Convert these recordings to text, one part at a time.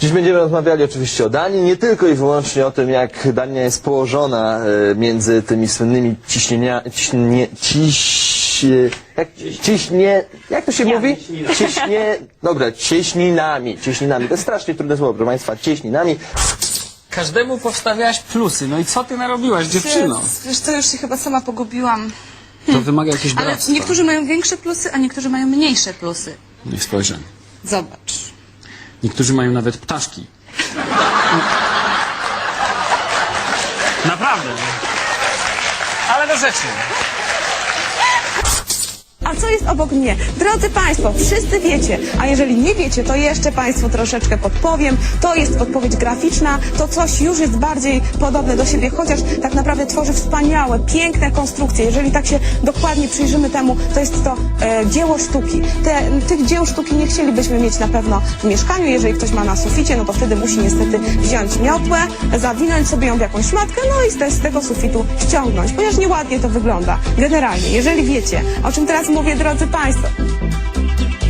Dziś będziemy rozmawiali oczywiście o Danii, nie tylko i wyłącznie o tym, jak Dania jest położona e, między tymi słynnymi ciśnienia, ciśnie, ciś, jak, ciśnie, jak to się mówi? Ciśnie, dobra, cieśninami, cieśninami. To jest strasznie trudne słowo, proszę Państwa, cieśninami. Każdemu powstawiałaś plusy. No i co ty narobiłaś, dziewczyno? Wiesz co, już się chyba sama pogubiłam. To wymaga jakiegoś Ale doradztwa. niektórzy mają większe plusy, a niektórzy mają mniejsze plusy. Niech spojrzę. Zobacz. Niektórzy mają nawet ptaszki. Naprawdę. Ale do rzeczy. Co jest obok mnie? Drodzy Państwo, wszyscy wiecie, a jeżeli nie wiecie, to jeszcze Państwu troszeczkę podpowiem. To jest podpowiedź graficzna, to coś już jest bardziej podobne do siebie, chociaż tak naprawdę tworzy wspaniałe, piękne konstrukcje. Jeżeli tak się dokładnie przyjrzymy temu, to jest to e, dzieło sztuki. Te, tych dzieł sztuki nie chcielibyśmy mieć na pewno w mieszkaniu. Jeżeli ktoś ma na suficie, no to wtedy musi niestety wziąć miotłę, zawinąć sobie ją w jakąś szmatkę, no i z, z tego sufitu ściągnąć, ponieważ nieładnie to wygląda. Generalnie, jeżeli wiecie, o czym teraz mówię, drodzy Państwo,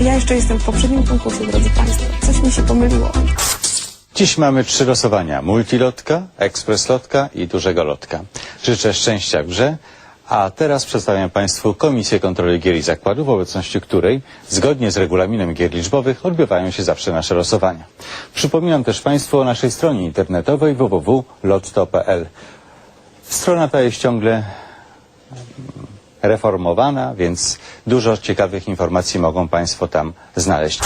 ja jeszcze jestem w poprzednim konkursie, drodzy Państwo. Coś mi się pomyliło. Dziś mamy trzy losowania. Multilotka, ekspres lotka i dużego lotka. Życzę szczęścia w grze. A teraz przedstawiam Państwu Komisję Kontroli Gier i Zakładów, w obecności której, zgodnie z regulaminem gier liczbowych, odbywają się zawsze nasze losowania. Przypominam też Państwu o naszej stronie internetowej www.lotto.pl. Strona ta jest ciągle reformowana, więc dużo ciekawych informacji mogą Państwo tam znaleźć.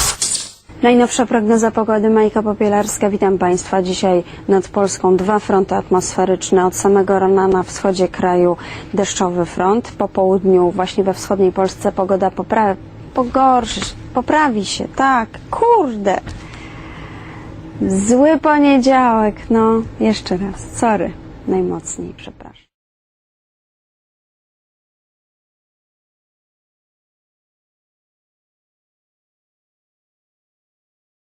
Najnowsza prognoza pogody Majka Popielarska. Witam Państwa. Dzisiaj nad Polską dwa fronty atmosferyczne. Od samego rana na wschodzie kraju deszczowy front. Po południu właśnie we wschodniej Polsce pogoda popra- pogorszy, poprawi się. Tak, kurde. Zły poniedziałek. No, jeszcze raz. Sorry. Najmocniej, przepraszam.